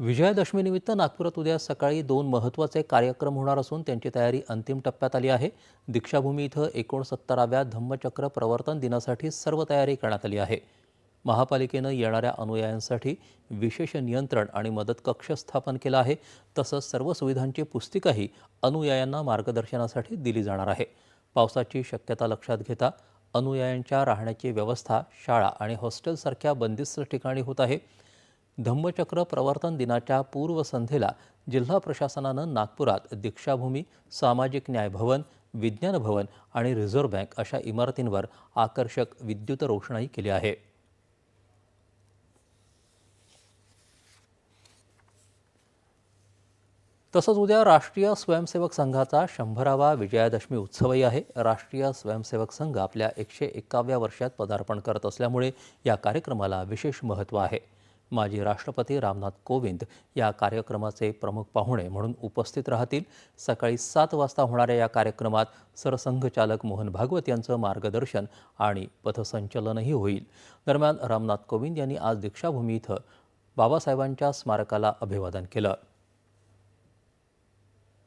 विजयादशमीनिमित्त नागपुरात उद्या सकाळी दोन महत्त्वाचे कार्यक्रम होणार असून त्यांची तयारी अंतिम टप्प्यात आली आहे. दीक्षाभूमी इथं एकोणसत्तराव्या धम्मचक्र प्रवर्तन दिनासाठी सर्व तयारी करण्यात आली आहे. महापालिकेनं येणाऱ्या अनुयायांसाठी विशेष नियंत्रण आणि मदत कक्ष स्थापन केला आहे. तसंच सर्व सुविधांची पुस्तिकाही अनुयायांना मार्गदर्शनासाठी दिली जाणार आहे. पावसाची शक्यता लक्षात घेता अनुयायांच्या राहण्याची व्यवस्था शाळा आणि हॉस्टेलसारख्या बंदिस्त ठिकाणी होत आहे. धम्मचक्र प्रवर्तन दिनाच्या पूर्वसंध्येला जिल्हा प्रशासनानं नागपुरात दीक्षाभूमी सामाजिक न्याय भवन विज्ञान भवन आणि रिझर्व्ह बँक अशा इमारतींवर आकर्षक विद्युत रोषणाई केली आहे. तसंच उद्या राष्ट्रीय स्वयंसेवक संघाचा शंभरावा विजयादशमी उत्सवही आहे. राष्ट्रीय स्वयंसेवक संघ आपल्या एकशे एकाव्या वर्षात पदार्पण करत असल्यामुळे या कार्यक्रमाला विशेष महत्त्व आहे. माजी राष्ट्रपती रामनाथ कोविंद या कार्यक्रमाचे प्रमुख पाहुणे म्हणून उपस्थित राहतील. सकाळी सात वाजता होणाऱ्या या कार्यक्रमात सरसंघचालक मोहन भागवत यांचं मार्गदर्शन आणि पथसंचलनही होईल. दरम्यान रामनाथ कोविंद यांनी आज दीक्षाभूमी इथं बाबासाहेबांच्या स्मारकाला अभिवादन केलं.